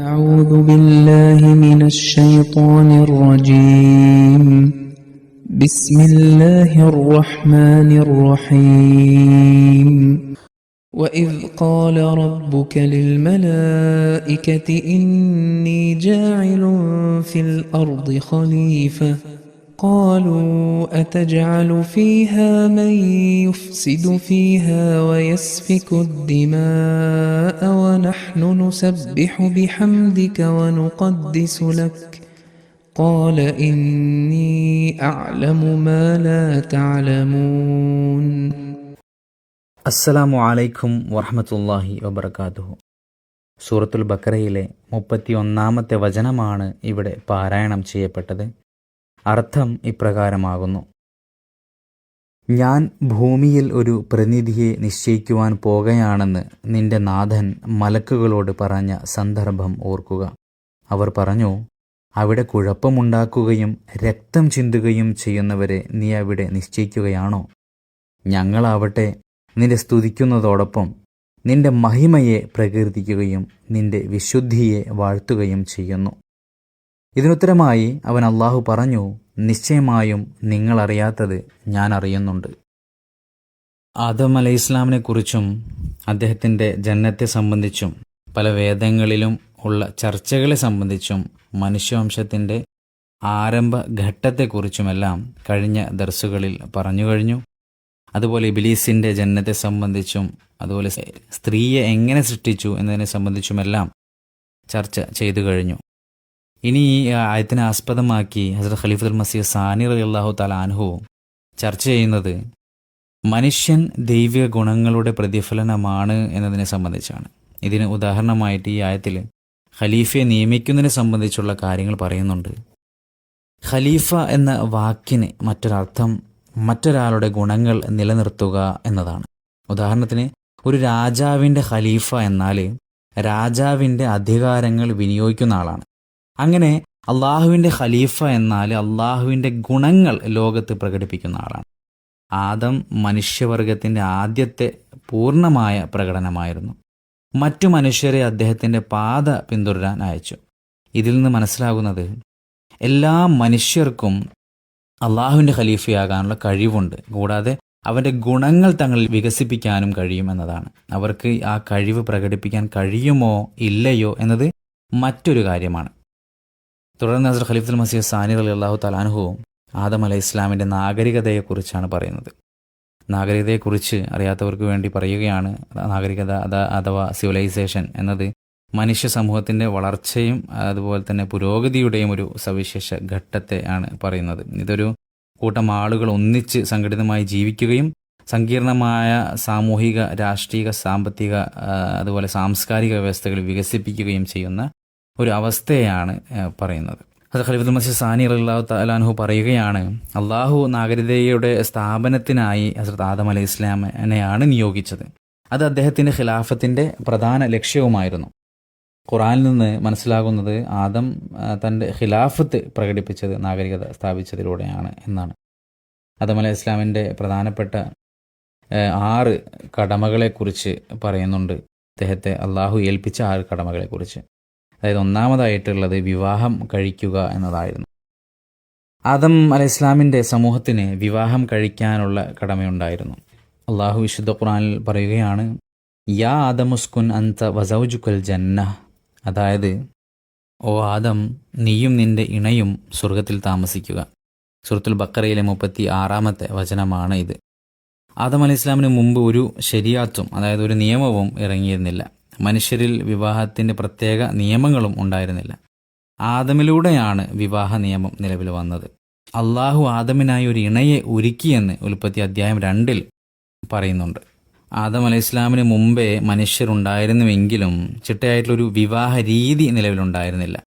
أعوذ بالله من الشيطان الرجيم. بسم الله الرحمن الرحيم. وإذ قال ربك للملائكة إني جاعل في الأرض خليفة قالوا أتجعل فيها من يفسد فيها ويسفك الدماء ونحن نسبح بحمدك ونقدس لك قال إني أعلم ما لا تعلمون അസ്സലാമു അലൈക്കും വറഹമത്തല്ലാഹി വബർക്കാത്തുഹു സൂറത്തുൽ ബക്കറയിലെ മുപ്പത്തി ഒന്നാമത്തെ വചനമാണ് ഇവിടെ പാരായണം ചെയ്യപ്പെട്ടത് അർത്ഥം ഇപ്രകാരമാകുന്നു. ഞാൻ ഭൂമിയിൽ ഒരു പ്രതിനിധിയെ നിശ്ചയിക്കുവാൻ പോകുകയാണെന്ന് നിന്റെ നാഥൻ മലക്കുകളോട് പറഞ്ഞ സന്ദർഭം ഓർക്കുക. അവർ പറഞ്ഞു അവിടെ കുഴപ്പമുണ്ടാക്കുകയും രക്തം ചിന്തുകയും ചെയ്യുന്നവരെ നീ അവിടെ നിശ്ചയിക്കുകയാണോ? ഞങ്ങളാവട്ടെ നിന്റെ സ്തുതിക്കുന്നതോടൊപ്പം നിന്റെ മഹിമയെ പ്രകീർത്തിക്കുകയും നിന്റെ വിശുദ്ധിയെ വാഴ്ത്തുകയും ചെയ്യുന്നു. ഇതിനുത്തരമായി അവൻ അള്ളാഹു പറഞ്ഞു നിശ്ചയമായും നിങ്ങളറിയാത്തത് ഞാൻ അറിയുന്നുണ്ട്. ആദം അലൈഹി ഇസ്ലാമിനെക്കുറിച്ചും അദ്ദേഹത്തിന്റെ ജന്നത്തെ സംബന്ധിച്ചും പല വേദങ്ങളിലും ഉള്ള ചർച്ചകളെ സംബന്ധിച്ചും മനുഷ്യവംശത്തിന്റെ ആരംഭ ഘട്ടത്തെക്കുറിച്ചുമെല്ലാം കഴിഞ്ഞ ദർസുകളിൽ പറഞ്ഞു കഴിഞ്ഞു. അതുപോലെ ഇബിലീസിന്റെ ജന്നത്തെ സംബന്ധിച്ചും അതുപോലെ സ്ത്രീയെ എങ്ങനെ സൃഷ്ടിച്ചു എന്നതിനെ സംബന്ധിച്ചുമെല്ലാം ചർച്ച ചെയ്തു കഴിഞ്ഞു. ഇനി ഈ ആയത്തിനെ ആസ്പദമാക്കി ഹസരത് ഖലീഫുൽ മസീദ് സാനി അലി അള്ളാഹു താല അനുഹു ചർച്ച ചെയ്യുന്നത് മനുഷ്യൻ ദൈവിക ഗുണങ്ങളുടെ പ്രതിഫലനമാണ് എന്നതിനെ സംബന്ധിച്ചാണ്. ഇതിന് ഉദാഹരണമായിട്ട് ഈ ആയത്തിൽ ഖലീഫയെ നിയമിക്കുന്നതിനെ സംബന്ധിച്ചുള്ള കാര്യങ്ങൾ പറയുന്നുണ്ട്. ഖലീഫ എന്ന വാക്കിന് മറ്റൊരർത്ഥം മറ്റൊരാളുടെ ഗുണങ്ങൾ നിലനിർത്തുക എന്നതാണ്. ഉദാഹരണത്തിന് ഒരു രാജാവിന്റെ ഖലീഫ എന്നാൽ രാജാവിന്റെ അധികാരങ്ങൾ വിനിയോഗിക്കുന്ന ആളാണ്. അങ്ങനെ അള്ളാഹുവിന്റെ ഖലീഫ എന്നാൽ അള്ളാഹുവിന്റെ ഗുണങ്ങൾ ലോകത്ത് പ്രകടിപ്പിക്കുന്ന ആളാണ്. ആദം മനുഷ്യവർഗത്തിന്റെ ആദ്യത്തെ പൂർണമായ പ്രകടനമായിരുന്നു. മറ്റു മനുഷ്യരെ അദ്ദേഹത്തിന്റെ പാത പിന്തുടരാൻ അയച്ചു. ഇതിൽ നിന്ന് മനസ്സിലാകുന്നത് എല്ലാ മനുഷ്യർക്കും അള്ളാഹുവിന്റെ ഖലീഫയാകാനുള്ള കഴിവുണ്ട്. കൂടാതെ അവന്റെ ഗുണങ്ങൾ തങ്ങളിൽ വികസിപ്പിക്കാനും കഴിയും എന്നതാണ്. അവർക്ക് ആ കഴിവ് പ്രകടിപ്പിക്കാൻ കഴിയുമോ ഇല്ലയോ എന്നത് മറ്റൊരു കാര്യമാണ്. തുടർന്ന് ഹസർ ഖലീഫുൽ മസീദ് സാനി അലി അള്ളാഹു തലാൻഹുവും ആദം അലൈഹി ഇസ്ലാമിന്റെ നാഗരികതയെക്കുറിച്ചാണ് പറയുന്നത്. നാഗരികതയെക്കുറിച്ച് അറിയാത്തവർക്ക് വേണ്ടി പറയുകയാണ് നാഗരികത അഥവാ സിവിലൈസേഷൻ എന്നത് മനുഷ്യ സമൂഹത്തിന്റെ വളർച്ചയും അതുപോലെ തന്നെ പുരോഗതിയുടെയും ഒരു സവിശേഷ ഘട്ടത്തെ ആണ് പറയുന്നത്. ഇതൊരു കൂട്ടം ആളുകൾ ഒന്നിച്ച് സംഘടിതമായി ജീവിക്കുകയും സങ്കീർണമായ സാമൂഹിക രാഷ്ട്രീയ സാമ്പത്തിക അതുപോലെ സാംസ്കാരിക വ്യവസ്ഥകൾ വികസിപ്പിക്കുകയും ചെയ്യുന്ന ഒരു അവസ്ഥയാണ് പറയുന്നത്. അത് ഖലീഫുൽ മസീദ് സാനി അള്ളാഹു തലാൻഹു പറയുകയാണ് അള്ളാഹു നാഗരികതയുടെ സ്ഥാപനത്തിനായി ഹസരത് ആദം അലൈഹി ഇസ്ലാമിനെയാണ് നിയോഗിച്ചത്. അത് അദ്ദേഹത്തിന്റെ ഖിലാഫത്തിന്റെ പ്രധാന ലക്ഷ്യവുമായിരുന്നു. ഖുറാനിൽ നിന്ന് മനസ്സിലാകുന്നത് ആദം തന്റെ ഖിലാഫത്ത് പ്രകടിപ്പിച്ചത് നാഗരികത സ്ഥാപിച്ചതിലൂടെയാണ് എന്നാണ്. ആദം അലൈഹി ഇസ്ലാമിന്റെ പ്രധാനപ്പെട്ട ആറ് കടമകളെക്കുറിച്ച് പറയുന്നുണ്ട്. അദ്ദേഹത്തെ അള്ളാഹു ഏൽപ്പിച്ച ആറ് കടമകളെക്കുറിച്ച്. അതായത് ഒന്നാമതായിട്ടുള്ളത് വിവാഹം കഴിക്കുക എന്നതായിരുന്നു. ആദം അലൈഹി ഇസ്ലാമിന്റെ സമൂഹത്തിന് വിവാഹം കഴിക്കാനുള്ള കടമയുണ്ടായിരുന്നു. അള്ളാഹു വിശുദ്ധ ഖുറാനിൽ പറയുകയാണ് യാ ആദമുസ്കുൻ അന്ത വസൗജുക്കൽ ജന്ന. അതായത് ഓ ആദം നീയും നിന്റെ ഇണയും സ്വർഗത്തിൽ താമസിക്കുക. സുഹൃത്തുൽ ബക്കറയിലെ മുപ്പത്തി ആറാമത്തെ വചനമാണ് ഇത് ആദം അലി ഇസ്ലാമിന് മുമ്പ് ഒരു ശരിയാത്തും അതായത് ഒരു നിയമവും ഇറങ്ങിയിരുന്നില്ല. മനുഷ്യരിൽ വിവാഹത്തിന്റെ പ്രത്യേക നിയമങ്ങളും ഉണ്ടായിരുന്നില്ല. ആദമിലൂടെയാണ് വിവാഹ നിയമം നിലവിൽ വന്നത്. അള്ളാഹു ആദമിനായി ഒരു ഇണയെ ഒരുക്കിയെന്ന് ഉൽപ്പത്തി അധ്യായം രണ്ടിൽ പറയുന്നുണ്ട്. ആദം അലൈഹി ഇസ്ലാമിന് മുമ്പേ മനുഷ്യരുണ്ടായിരുന്നുവെങ്കിലും ചിട്ടയായിട്ടുള്ളൊരു വിവാഹ രീതി നിലവിലുണ്ടായിരുന്നില്ല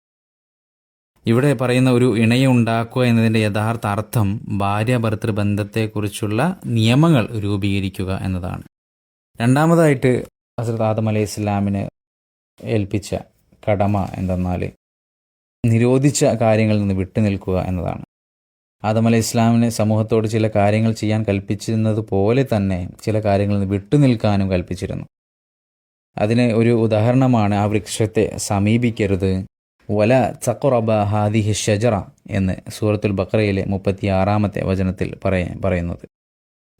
ഇവിടെ പറയുന്ന ഒരു ഇണയെ ഉണ്ടാക്കുക എന്നതിന്റെ യഥാർത്ഥ അർത്ഥം ഭാര്യ ഭർത്തൃബന്ധത്തെക്കുറിച്ചുള്ള നിയമങ്ങൾ രൂപീകരിക്കുക എന്നതാണ്. രണ്ടാമതായിട്ട് ഹസരത്ത് ആദം അലൈഹി ഇസ്ലാമിന് ഏൽപ്പിച്ച കടമ എന്തെന്നാൽ നിരോധിച്ച കാര്യങ്ങളിൽ നിന്ന് വിട്ടുനിൽക്കുക എന്നതാണ്. ആദം അലൈഹി ഇസ്ലാമിന് സമൂഹത്തോട് ചില കാര്യങ്ങൾ ചെയ്യാൻ കൽപ്പിച്ചിരുന്നത് പോലെ തന്നെ ചില കാര്യങ്ങളിൽ നിന്ന് വിട്ടുനിൽക്കാനും കൽപ്പിച്ചിരുന്നു. അതിന് ഒരു ഉദാഹരണമാണ് ആ വൃക്ഷത്തെ സമീപിക്കരുത്. വല ചക്കുറബ ഹാദിഹി ഷജറ എന്ന് സൂറത്തുൽ ബക്രയിലെ മുപ്പത്തി ആറാമത്തെ വചനത്തിൽ പറയ പറയുന്നത്.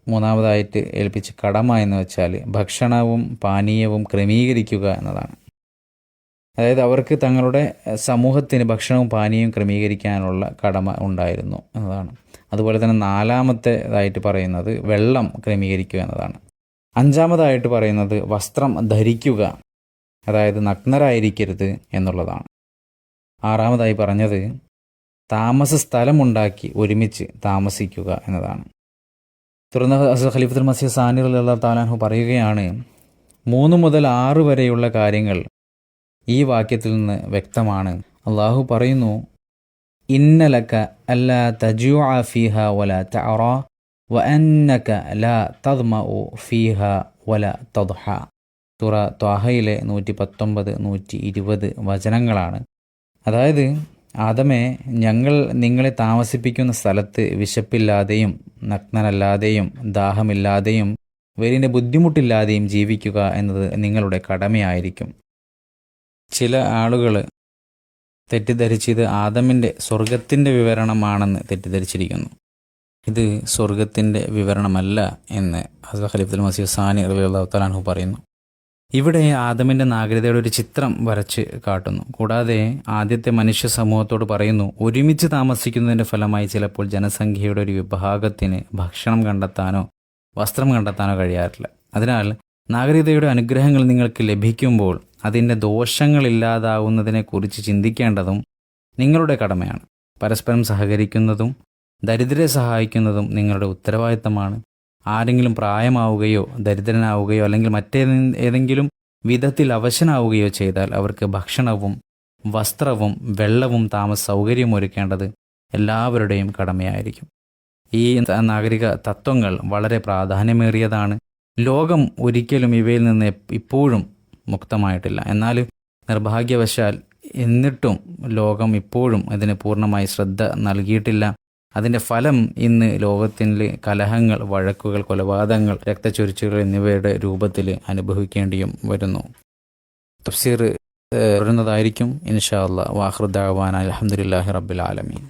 മൂന്നാമതായിട്ട് ഏൽപ്പിച്ച കടമ എന്ന് വെച്ചാൽ ഭക്ഷണവും പാനീയവും ക്രമീകരിക്കുക എന്നതാണ്. അതായത് അവർക്ക് തങ്ങളുടെ സമൂഹത്തിന് ഭക്ഷണവും പാനീയവും ക്രമീകരിക്കാനുള്ള കടമ ഉണ്ടായിരുന്നു എന്നതാണ്. അതുപോലെ തന്നെ നാലാമത്തേതായിട്ട് പറയുന്നത് വെള്ളം ക്രമീകരിക്കുക എന്നതാണ്. അഞ്ചാമതായിട്ട് പറയുന്നത് വസ്ത്രം ധരിക്കുക അതായത് നഗ്നരായിരിക്കരുത് എന്നുള്ളതാണ്. ആറാമതായി പറഞ്ഞത് താമസ സ്ഥലമുണ്ടാക്കി ഒരുമിച്ച് താമസിക്കുക എന്നതാണ്. തുടർന്ന് അസർ ഖലീഫത്തുൽ മസീദ് സാനിർ അല്ലാ താലാഹു പറയുകയാണ് മൂന്ന് മുതൽ ആറ് വരെയുള്ള കാര്യങ്ങൾ ഈ വാക്യത്തിൽ നിന്ന് വ്യക്തമാണ്. അള്ളാഹു പറയുന്നു ഇന്നലക്ക അല്ല തജു ഫീഹ വല തറ ല തദ്മ ഫീഹ വല തദ്ഹ. തുറ ത്വാഹയിലെ നൂറ്റി പത്തൊമ്പത് നൂറ്റി ഇരുപത് വചനങ്ങളാണ്. അതായത് ആദമേ ഞങ്ങൾ നിങ്ങളെ താമസിപ്പിക്കുന്ന സ്ഥലത്ത് വിശപ്പില്ലാതെയും നഗ്നനല്ലാതെയും ദാഹമില്ലാതെയും വലിയ ബുദ്ധിമുട്ടില്ലാതെയും ജീവിക്കുക എന്നത് നിങ്ങളുടെ കടമയായിരിക്കും. ചില ആളുകൾ തെറ്റിദ്ധരിച്ചത് ആദമിന്റെ സ്വർഗത്തിന്റെ വിവരണമാണെന്ന് തെറ്റിദ്ധരിച്ചിരിക്കുന്നു. ഇത് സ്വർഗത്തിന്റെ വിവരണമല്ല എന്ന് ഹസ ഖലീഫുൽ മസീദ് സാനി അള്ളാഹു പറയുന്നു. ഇവിടെ ആദമിന്റെ നാഗരികതയുടെ ഒരു ചിത്രം വരച്ച് കാട്ടുന്നു. കൂടാതെ ആദ്യത്തെ മനുഷ്യ സമൂഹത്തോട് പറയുന്നു ഒരുമിച്ച് താമസിക്കുന്നതിന്റെ ഫലമായി ചിലപ്പോൾ ജനസംഖ്യയുടെ ഒരു വിഭാഗത്തിന് ഭക്ഷണം കണ്ടെത്താനോ വസ്ത്രം കണ്ടെത്താനോ കഴിയാറില്ല. അതിനാൽ നാഗരികതയുടെ അനുഗ്രഹങ്ങൾ നിങ്ങൾക്ക് ലഭിക്കുമ്പോൾ അതിന്റെ ദോഷങ്ങളില്ലാതാവുന്നതിനെക്കുറിച്ച് ചിന്തിക്കേണ്ടതും നിങ്ങളുടെ കടമയാണ്. പരസ്പരം സഹകരിക്കുന്നതും ദരിദ്രരെ സഹായിക്കുന്നതും നിങ്ങളുടെ ഉത്തരവാദിത്തമാണ്. ആരെങ്കിലും പ്രായമാവുകയോ ദരിദ്രനാവുകയോ അല്ലെങ്കിൽ മറ്റേ ഏതെങ്കിലും വിധത്തിൽ അവശനാവുകയോ ചെയ്താൽ അവർക്ക് ഭക്ഷണവും വസ്ത്രവും വെള്ളവും താമസ സൗകര്യവും ഒരുക്കേണ്ടത് എല്ലാവരുടെയും കടമയായിരിക്കും. ഈ നാഗരിക തത്വങ്ങൾ വളരെ പ്രാധാന്യമേറിയതാണ്. ലോകം ഒരിക്കലും ഇവയിൽ നിന്ന് ഇപ്പോഴും മുക്തമായിട്ടില്ല. എന്നാൽ നിർഭാഗ്യവശാൽ എന്നിട്ടും ലോകം ഇപ്പോഴും ഇതിന് പൂർണമായി ശ്രദ്ധ നൽകിയിട്ടില്ല. അതിന്റെ ഫലം ഇന്ന് ലോകത്തിൽ കലഹങ്ങൾ വഴക്കുകൾ കൊലപാതകങ്ങൾ രക്തച്ചൊരിച്ചുകൾ എന്നിവയുടെ രൂപത്തിൽ അനുഭവിക്കേണ്ടിയും വരുന്നു. തഫ്സീർ വരുന്നതായിരിക്കും ഇൻഷാ അല്ലാ വാഹൃദാവാൻ അലഹമുല്ലാഹി റബ്ബിൽ ആലമീൻ.